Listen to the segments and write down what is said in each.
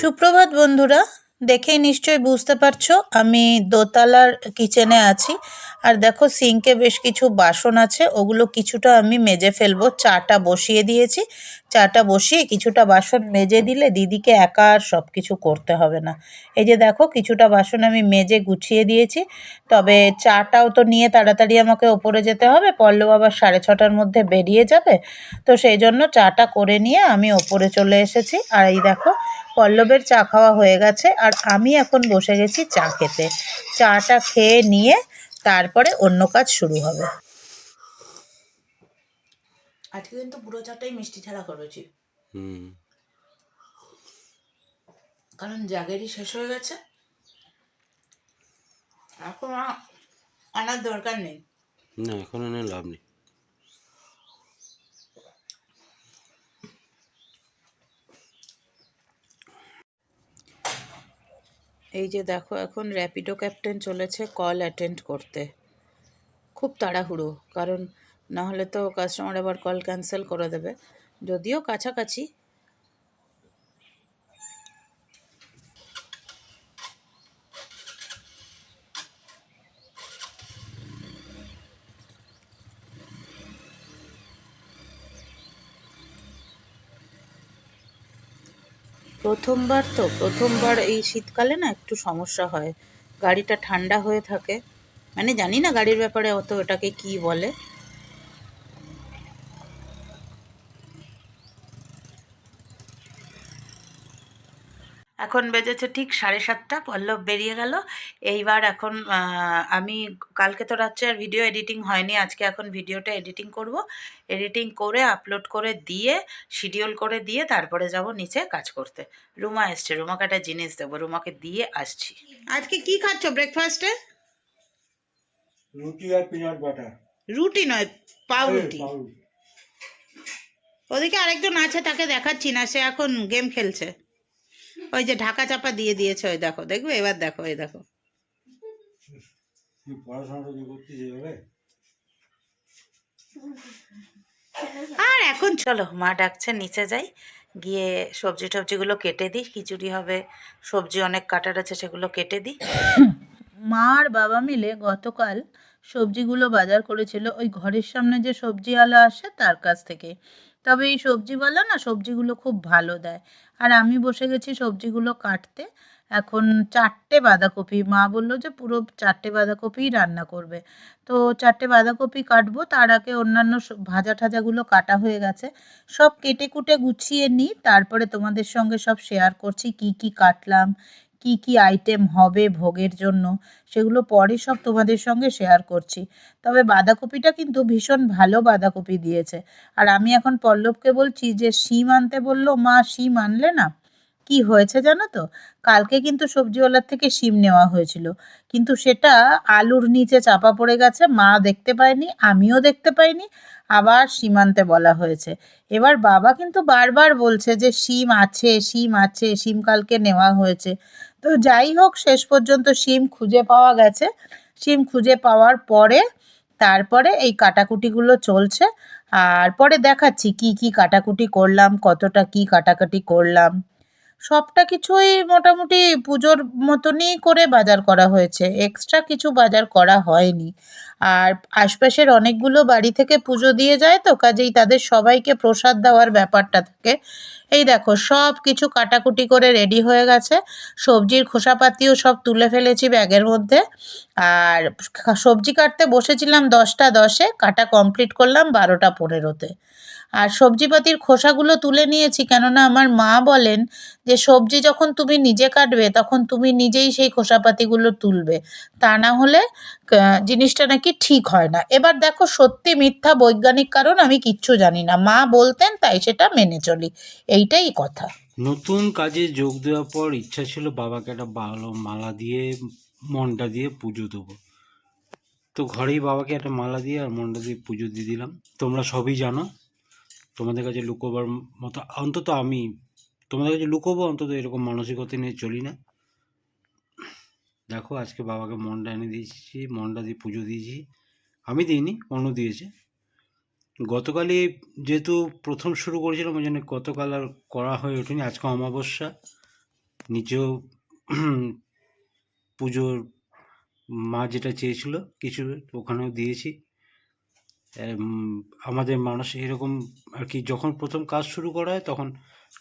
সুপ্রভাত বন্ধুরা দেখেই নিশ্চয়ই বুঝতে পারছ, আমি দোতলার কিচেনে আছি। আর দেখো সিঙ্কে বেশ কিছু বাসন আছে, ওগুলো কিছুটা আমি মেজে ফেলব। চাটা বসিয়ে দিয়েছি। চাটা বসিয়ে কিছুটা বাসন মেজে দিলে দিদিকে একা আর সব কিছু করতে হবে না। এই যে দেখো, কিছুটা বাসন আমি মেজে গুছিয়ে দিয়েছি। তবে চাটাও তো নিয়ে তাড়াতাড়ি আমাকে ওপরে যেতে হবে, পল্লব আবার সাড়ে ছটার মধ্যে বেরিয়ে যাবে। তো সেই জন্য চাটা করে নিয়ে আমি ওপরে চলে এসেছি। আর এই দেখো, পল্লবের চা খাওয়া হয়ে গেছে। আর আমি এখন বসে গেছি চা খেতে। চাটা খেয়ে নিয়ে তারপরে অন্য কাজ শুরু হবে। আজকে কিন্তু পুরো চাটাই মিষ্টি ছাড়া করেছি। হুম। কারণ জাগেরই শেষ হয়ে গেছে। এখন আনার দরকার নেই। না এখন এনে লাভ নেই। এই যে দেখো, এখন র্যাপিডো ক্যাপ্টেন চলেছে কল অ্যাটেন্ড করতে। খুব তাড়াহুড়ো, কারণ নাহলে তো কাস্টমার আবার কল ক্যান্সেল করে দেবে। যদিও কাছাকাছি প্রথমবার তো, প্রথমবার এই শীতকালে না একটু সমস্যা হয়। গাড়িটা ঠান্ডা হয়ে থাকে। মানে জানি না গাড়ির ব্যাপারে অত এটাকে কি বলে। এখন বেজেছে ঠিক সাড়ে সাতটা পল্লব বেরিয়ে গেল। এইবার এখন আমি কালকে তো রাত্রে আর ভিডিও এডিটিং হয়নি আজকে এখন ভিডিওটা এডিটিং করব। এডিটিং করে আপলোড করে দিয়ে শিডিউল করে দিয়ে তারপরে যাব নিচে কাজ করতে। রুমা এসছে রুমাকে একটা জিনিস দেবো রুমাকে দিয়ে আসছি। আজকে কি খাচ্ছ ব্রেকফাস্টে রুটি আর পিনাট বাটার রুটি নয় পাউরুটি। ওদিকে আরেকজন আছে তাকে দেখাচ্ছি না সে এখন গেম খেলছে। ওই যে ঢাকা চাপা দিয়ে দিয়েছে ওই দেখো দেখবে? এবার দেখো এই দেখো। আর এখন চলো মা ডাকছে নিচে যাই। গিয়ে সবজি টবজিগুলো কেটে দিই খিচুড়ি হবে সবজি অনেক কাটার আছে সেগুলো কেটে দিই। মা আর বাবা মিলে গতকাল সবজিগুলো বাজার করেছিল ওই ঘরের সামনে যে সবজিওয়ালা আসে তার কাছ থেকে। তবে এই সবজিওয়ালা না সবজিগুলো খুব ভালো দেয়। আর আমি বসে গেছি সবজিগুলো কাটতে। এখন চারটে বাঁধাকপি, মা বলল যে পুরো চারটে বাঁধাকপিই রান্না করবে। তো চারটে বাঁধাকপি কাটবো, তার আগে অন্যান্য ভাজা ঠাজাগুলো কাটা হয়ে গেছে। সব কেটে কুটে গুছিয়ে নিই, তারপরে তোমাদের সঙ্গে সব শেয়ার করছি, কি কি কাটলাম কি কি আইটেম হবে ভোগের জন্য, সেগুলো পরে সব তোমাদের সঙ্গে শেয়ার করছি। তবে বাঁধাকপিটা কিন্তু ভীষণ ভালো বাঁধাকপি দিয়েছে। আর আমি এখন পল্লবকে বলছি যে, শিম আনতে বলল, মা, শিম আনলে না? কি হয়েছে জানো তো? কালকে কিন্তু সবজিওয়ালার থেকে শিম নেওয়া হয়েছিল। কিন্তু সেটা আলুর নিচে চাপা পড়ে গেছে, মা দেখতে পায়নি, আমিও দেখতে পাইনি, আবার শিম আনতে বলা হয়েছে। এবার বাবা কিন্তু বারবার বলছে যে, শিম আছে শিম আছে, শিম কালকে নেওয়া হয়েছে। তো যাই হোক, শেষ পর্যন্ত সিম খুঁজে পাওয়া গেছে। সিম খুঁজে পাওয়ার পরে তারপরে এই কাটাকুটিগুলো চলছে। আর পরে দেখাচ্ছি কি কি কাটাকুটি করলাম, কতটা কি কাটাকাটি করলাম। সবটা কিছুই মোটামুটি পুজোর মতনই করে বাজার করা হয়েছে। এক্সট্রা কিছু বাজার করা হয়নি। আর আশপাশের অনেকগুলো বাড়ি থেকে পুজো দিয়ে যায় তো, কাজেই তাদের সবাইকে প্রসাদ দেওয়ার ব্যাপারটা থাকে। এই দেখো, সব কিছু কাটাকুটি করে রেডি হয়ে গেছে। সবজির খোসাপাতিও সব তুলে ফেলেছি ব্যাগের মধ্যে। আর সবজি কাটতে বসেছিলাম দশটা দশে, কাটা কমপ্লিট করলাম বারোটা পনেরোতে। আর সবজিপাতির খোসাগুলো তুলে নিয়েছি কেননা আমার মা বলেন যে সবজি যখন তুমি নিজে কাটবে, তখন তুমি নিজেই সেই খোসাপাতিগুলো তুলবে। তা না হলে জিনিসটা নাকি ঠিক হয় না। এবার দেখো সত্যি মিথ্যা বৈজ্ঞানিক কারণ আমি কিচ্ছু জানি না। মা বলতেন তাই সেটা মেনে চলি। এইটাই কথা। নতুন কাজে যোগ দেওয়ার পর ইচ্ছা ছিল বাবাকে একটা ভালো মালা দিয়ে মনটা দিয়ে পুজো দেবো। তো ঘরেই বাবাকে একটা মালা দিয়ে আর মনটা দিয়ে পুজো দিয়ে দিলাম। তোমরা সবই জানো। তোমাদের কাছে লুকোবার মতো, অন্তত আমি, তোমাদের কাছে লুকোবো, অন্তত এরকম মানসিকতা নিয়ে চলি না। দেখো, আজকে বাবাকে মনটা এনে দিয়েছি মনটা দিয়ে পুজো দিয়েছি। আমি দিইনি, অন্য দিয়েছে। গতকালই যেহেতু প্রথম শুরু করেছিলাম, ওই জন্য গতকাল আর করা হয়ে ওঠেনি। আজকে অমাবস্যা নিচেও পুজোর মা যেটা চেয়েছিল, কিছু ওখানেও দিয়েছি। আমাদের মানুষ এরকম আর কি, যখন প্রথম কাজ শুরু করা হয় তখন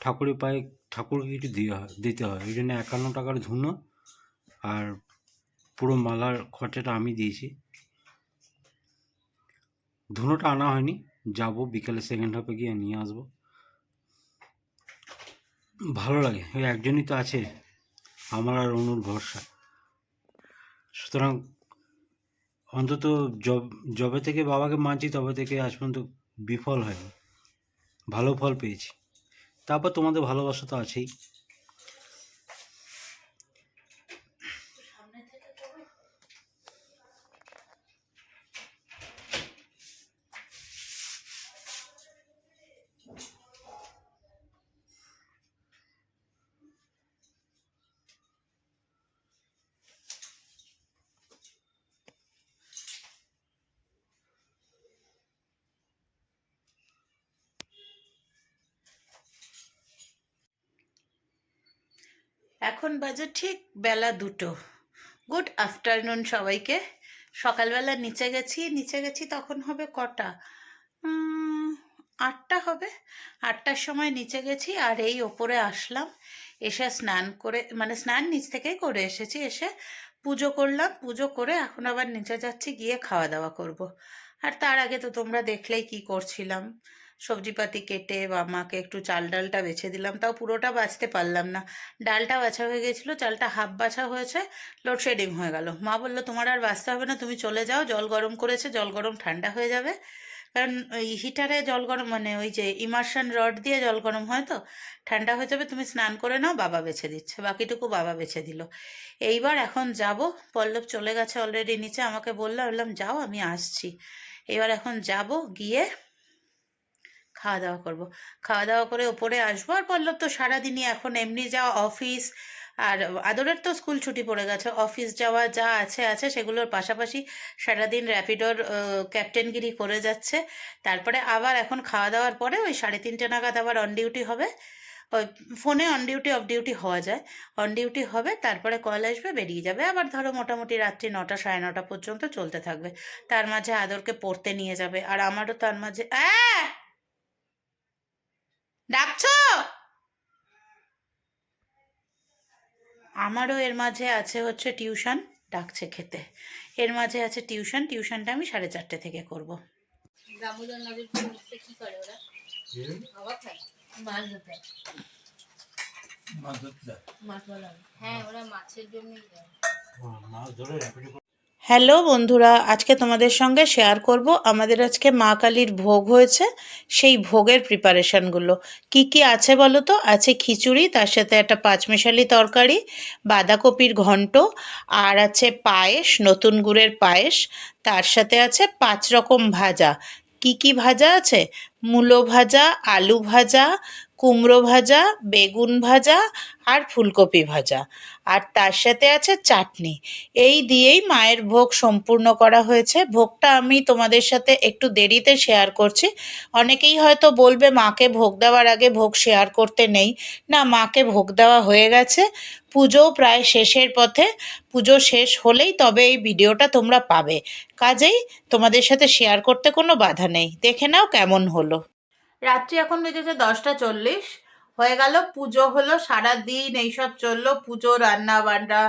ঠাকুরের পায়ে ঠাকুরকে কিছু দেওয়া হয়, দিতে হয়। ওই জন্য একান্ন টাকার ধুনো আর পুরো মালার খরচাটা আমি দিয়েছি। ধুনোটা আনা হয়নি, যাব বিকেলে সেকেন্ড হাফে গিয়ে নিয়ে আসব। ভালো লাগে, ওই একজনই তো আছে, আমার আর অনুর ভরসা। সুতরাং অন্তত জব জবে থেকে বাবাকে মানছি তবে থেকে আজ পর্যন্ত বিফল হয়নি। ভালো ফল পেয়েছি। তারপর তোমাদের ভালোবাসা তো আছেই। এখন বাজে ঠিক বেলা দুটো। গুড আফটারনুন সবাইকে। সকালবেলা নিচে গেছি নিচে গেছি তখন হবে কটা? আটটা হবে। আটটার সময় নিচে গেছি আর এই ওপরে আসলাম। এসে স্নান করে মানে স্নান নিচ থেকেই করে এসেছি। এসে পুজো করলাম, পুজো করে এখন আবার নিচে যাচ্ছি, গিয়ে খাওয়া দাওয়া করব। আর তার আগে তো তোমরা দেখলেই কি করছিলাম। সবজিপাতি কেটে বা মাকে একটু চাল ডালটা বেছে দিলাম, তাও পুরোটা বাছতে পারলাম না। ডালটা বাছা হয়ে গেছিল, চালটা হাফ বাছা হয়েছে, লোডশেডিং হয়ে গেল। মা বলল, তোমার আর বাঁচতে হবে না, তুমি চলে যাও, জল গরম করেছে, জল গরম ঠান্ডা হয়ে যাবে। কারণ ওই হিটারে জল গরম মানে ওই যে ইমার্শন রড দিয়ে জল গরম হয় তো, ঠান্ডা হয়ে যাবে, তুমি স্নান করে নাও, বাবা বেছে দিচ্ছে, বাকিটুকু বাবা বেছে দিল। এইবার এখন যাব, পল্লব চলে গেছে অলরেডি নিচে, আমাকে বলল বললাম, যাও, আমি আসছি। এবার এখন যাব, গিয়ে খাওয়া দাওয়া করব। খাওয়া দাওয়া করে ওপরে আসব আর পল্লব তো সারাদিনই এখন এমনি যাওয়া অফিস আর আদরের তো স্কুল ছুটি পড়ে গেছে। অফিস যাওয়া যা আছে আছে সেগুলোর পাশাপাশি সারাদিন র্যাপিডোর ক্যাপ্টেনগিরি করে যাচ্ছে। তারপরে আবার এখন খাওয়া দাওয়ার পরে ওই সাড়ে তিনটে নাগাদ আবার অন ডিউটি হবে। ওই ফোনে অন ডিউটি অফ ডিউটি হওয়া যায়। অন ডিউটি হবে, তারপরে কল আসবে, বেরিয়ে যাবে। আবার ধরো মোটামুটি রাত্রি নটা, সাড়ে নটা পর্যন্ত চলতে থাকবে। তার মাঝে আদরকে পড়তে নিয়ে যাবে। আর আমারও তার মাঝে, অ্যাঁ! ডাকছো? আমারও এর মাঝে আছে হচ্ছে টিউশন ডাকছে খেতে। এর মাঝে আছে টিউশন টিউশনটা আমি সাড়ে চারটে থেকে করব। মাছ হ্যাঁ। মাছ ধরে হ্যালো বন্ধুরা, আজকে তোমাদের সঙ্গে শেয়ার করব। আমাদের আজকে মা কালীর ভোগ হয়েছে, সেই ভোগের প্রিপারেশনগুলো কি কি আছে বলো তো? আছে খিচুড়ি, তার সাথে একটা পাঁচমিশালি তরকারি, বাঁধাকপির ঘন্ট, আর আছে পায়েস, নতুন গুড়ের পায়েস, তার সাথে আছে পাঁচ রকম ভাজা। কি কি ভাজা আছে? মূলো ভাজা, আলু ভাজা কুমড়ো ভাজা, বেগুন ভাজা আর ফুলকপি ভাজা। আর তার সাথে আছে চাটনি। এই দিয়েই মায়ের ভোগ সম্পূর্ণ করা হয়েছে। ভোগটা আমি তোমাদের সাথে একটু দেরিতে শেয়ার করছি। অনেকেই হয়তো বলবে, মাকে ভোগ দেওয়ার আগে ভোগ শেয়ার করতে নেই। না, মাকে ভোগ দেওয়া হয়ে গেছে। পুজো প্রায় শেষের পথে। পুজো শেষ হলেই তবে এই ভিডিওটা তোমরা পাবে। কাজেই তোমাদের সাথে শেয়ার করতে কোনো বাধা নেই। দেখে নাও কেমন হলো। রাত্রি এখন বেজেছে দশটা চল্লিশ। হয়ে গেল, পুজো হলো সারা দিন এইসব চলল, পুজো, রান্না বান্না,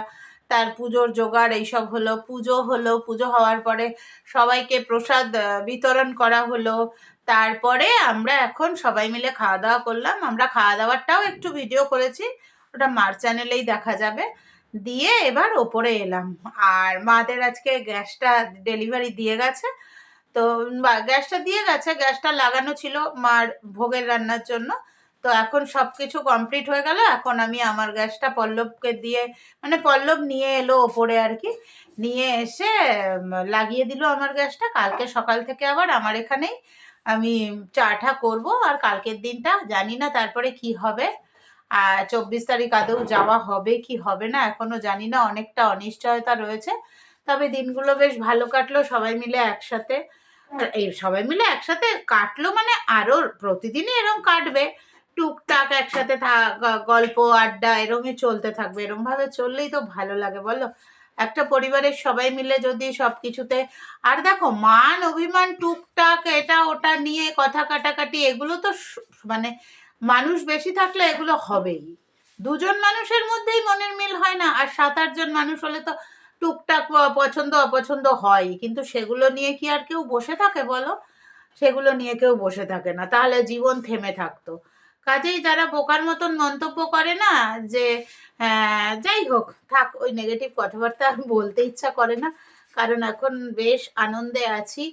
তার পুজোর জোগাড়, এইসব হলো, পুজো হলো, পুজো হওয়ার পরে সবাইকে প্রসাদ বিতরণ করা হলো। তারপরে আমরা এখন সবাই মিলে খাওয়া দাওয়া করলাম। আমরা খাওয়া দাওয়ারটাও একটু ভিডিও করেছি, ওটা মার চ্যানেলেই দেখা যাবে। দিয়ে এবার ওপরে এলাম। আর মাদের আজকে গ্যাসটা ডেলিভারি দিয়ে গেছে। তো গ্যাসটা দিয়ে গেছে, গ্যাসটা লাগানো ছিল মার ভোগের রান্নার জন্য। তো এখন সব কিছু কমপ্লিট হয়ে গেল, এখন আমি আমার গ্যাসটা পল্লবকে দিয়ে মানে পল্লব নিয়ে এলো ওপরে আর কি। নিয়ে এসে লাগিয়ে দিল আমার গ্যাসটা। কালকে সকাল থেকে আবার আমার এখানেই আমি চাটা করব, আর কালকের দিনটা জানি না তারপরে কি হবে। আর চব্বিশ তারিখ আদৌ যাওয়া হবে কি হবে না এখনও জানি না, অনেকটা অনিশ্চয়তা রয়েছে। তবে দিনগুলো বেশ ভালো কাটলো, সবাই মিলে একসাথে। এই সবাই মিলে একসাথে কাটলো মানে আরও প্রতিদিনই এরকম কাটবে। টুকটাক একসাথে গল্প, আড্ডা এরমই চলতে থাকবে। এরম ভাবে চললেই তো ভালো লাগে, বলো? একটা পরিবারের সবাই মিলে যদি সব কিছুতে আর দেখো মান, অভিমান, টুকটাক, এটা, ওটা নিয়ে কথা কাটাকাটি, এগুলো তো মানে মানুষ বেশি থাকলে এগুলো হবেই। দুজন মানুষের মধ্যেই মনের মিল হয় না, আর সাত, আটজন মানুষ হলে তো টুকটাক পছন্দ অপছন্দ হয়, কিন্তু সেগুলো নিয়ে কি আর কেউ বসে থাকে বলো? সেগুলো নিয়ে কেউ বসে থাকে না, তাহলে জীবন থেমে থাকতো। কাজেই যারা বোকার মতন মন্তব্য করে না যে যাই হোক, থাক, ওই নেগেটিভ কথাবার্তা বলতে ইচ্ছা করে না। কারণ এখন বেশ আনন্দে আছি।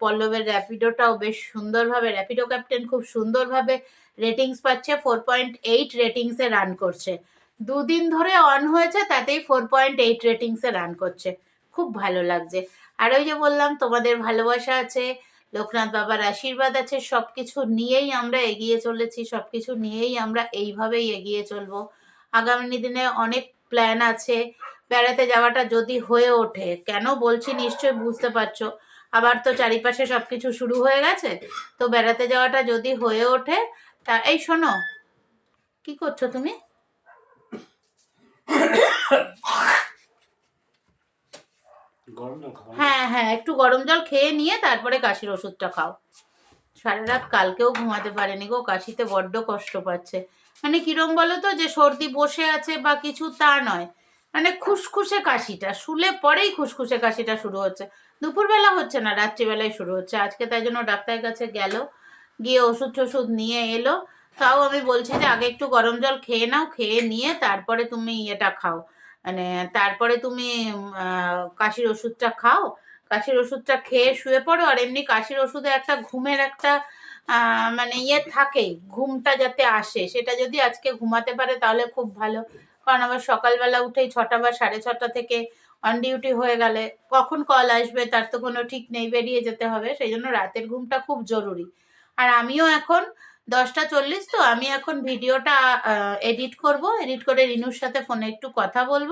পল্লবের র্যাপিডোটাও বেশ সুন্দরভাবে, র্যাপিডো ক্যাপ্টেন খুব সুন্দরভাবে রেটিংস পাচ্ছে ফোর পয়েন্ট এইট রেটিংসে রান করছে। দুদিন ধরে অন হয়েছে, তাতেই ফোর পয়েন্ট এইট রেটিংসে রান করছে। খুব ভালো লাগছে। আর ওই যে বললাম, তোমাদের ভালোবাসা আছে, লোকনাথ বাবার আশীর্বাদ আছে সব কিছু নিয়েই আমরা এগিয়ে চলেছি সব কিছু নিয়েই আমরা এইভাবেই এগিয়ে চলবো। আগামী দিনে অনেক প্ল্যান আছে, বেড়াতে যাওয়াটা যদি হয়ে ওঠে, কেন বলছি নিশ্চয়ই বুঝতে পারছ? আবার তো চারিপাশে সব কিছু শুরু হয়ে গেছে, তো বেড়াতে যাওয়াটা যদি হয়ে ওঠে, তা, এই শোনো, কি করছ তুমি? হ্যাঁ হ্যাঁ একটু গরম জল খেয়ে নিয়ে তারপরে কাশির ওষুধটা খাও। সারা রাত কালকেও ঘুমাতে পারেনি গো, কাশিতে বড্ড কষ্ট পাচ্ছে। মানে কিরম বলো তো যে সর্দি বসে আছে বা কিছু তা নয়। মানে খুসখুসে কাশিটা, শুলে পরেই খুসখুসে কাশিটা শুরু হচ্ছে। দুপুরবেলা হচ্ছে না রাত্রিবেলায় শুরু হচ্ছে। আজকে তাই জন্য ডাক্তারের কাছে গেল, গিয়ে ওষুধ টষুধ নিয়ে এলো। তাও আমি বলছি যে আগে একটু গরম জল খেয়ে নাও, খেয়ে নিয়ে তারপরে তুমি ইয়েটা খাও। মানে তারপরে তুমি কাশির ওষুধটা খাও। কাশির ওষুধটা খেয়ে শুয়ে পড়ো আর এমনি কাশির ওষুধে একটা ঘুমের একটা মানে ইয়ে থাকেই, ঘুমটা যাতে আসে। সেটা যদি আজকে ঘুমাতে পারে তাহলে খুব ভালো। কারণ আবার সকালবেলা উঠেই ছটা বা সাড়ে ছটা থেকে অন ডিউটি হয়ে গেলে, কখন কল আসবে তার তো কোনো ঠিক নেই, বেরিয়ে যেতে হবে। সেই জন্য রাতের ঘুমটা খুব জরুরি। আর আমিও এখন দশটা চল্লিশ, তো আমি এখন ভিডিওটা এডিট করব। এডিট করে রিনুর সাথে ফোনে একটু কথা বলব।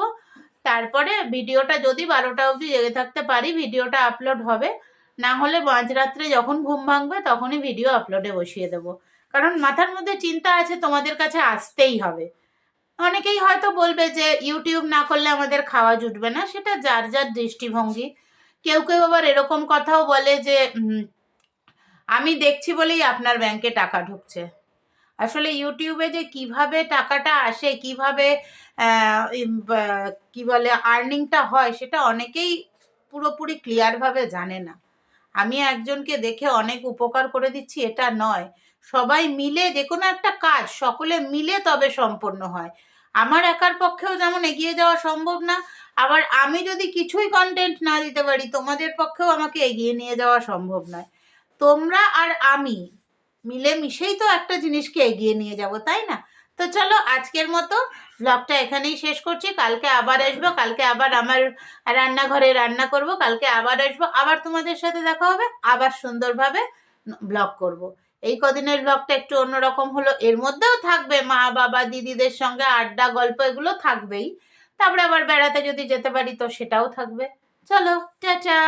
তারপরে ভিডিওটা যদি বারোটা অবধি জেগে থাকতে পারি, ভিডিওটা আপলোড হবে। না হলে মাঝরাত্রে যখন ঘুম ভাঙবে, তখনই ভিডিও আপলোডে বসিয়ে দেবো। কারণ মাথার মধ্যে চিন্তা আছে, তোমাদের কাছে আসতেই হবে। অনেকেই হয়তো বলবে যে, ইউটিউব না করলে আমাদের খাওয়া জুটবে না। সেটা যার যার দৃষ্টিভঙ্গি। কেউ কেউ আবার এরকম কথাও বলে যে আমি দেখছি বলেই আপনার ব্যাংকে টাকা ঢুকছে। আসলে ইউটিউবে যে কীভাবে টাকাটা আসে, কীভাবে কি বলে আর্নিংটা হয়, সেটা অনেকেই পুরোপুরি ক্লিয়ারভাবে জানে না। আমি একজনকে দেখে অনেক উপকার করে দিচ্ছি, এটা নয়। সবাই মিলে যে কোনো একটা কাজ, সকলে মিলে তবে সম্পন্ন হয়। আমার একার পক্ষেও যেমন এগিয়ে যাওয়া সম্ভব না, আবার আমি যদি কিছুই কন্টেন্ট না দিতে পারি, তোমাদের পক্ষেও আমাকে এগিয়ে নিয়ে যাওয়া সম্ভব নয়। তোমরা আর আমি মিলেমিশেই তো একটা জিনিসকে এগিয়ে নিয়ে যাব, তাই না? তো চলো আজকের মতো ব্লগটা এখানেই শেষ করছি। কালকে আবার আসব, কালকে আবার আমার রান্নাঘরে রান্না করব, কালকে আবার আসব, আবার তোমাদের সাথে দেখা হবে, আবার সুন্দরভাবে ব্লগ করব। এই কদিনের ব্লগটা একটু অন্যরকম হলো, এর মধ্যেও থাকবে মা, বাবা, দিদিদের সঙ্গে আড্ডা, গল্প, এগুলো থাকবেই। তারপরে আবার বেড়াতে যদি যেতে পারি তো সেটাও থাকবে। চলো, টাটা!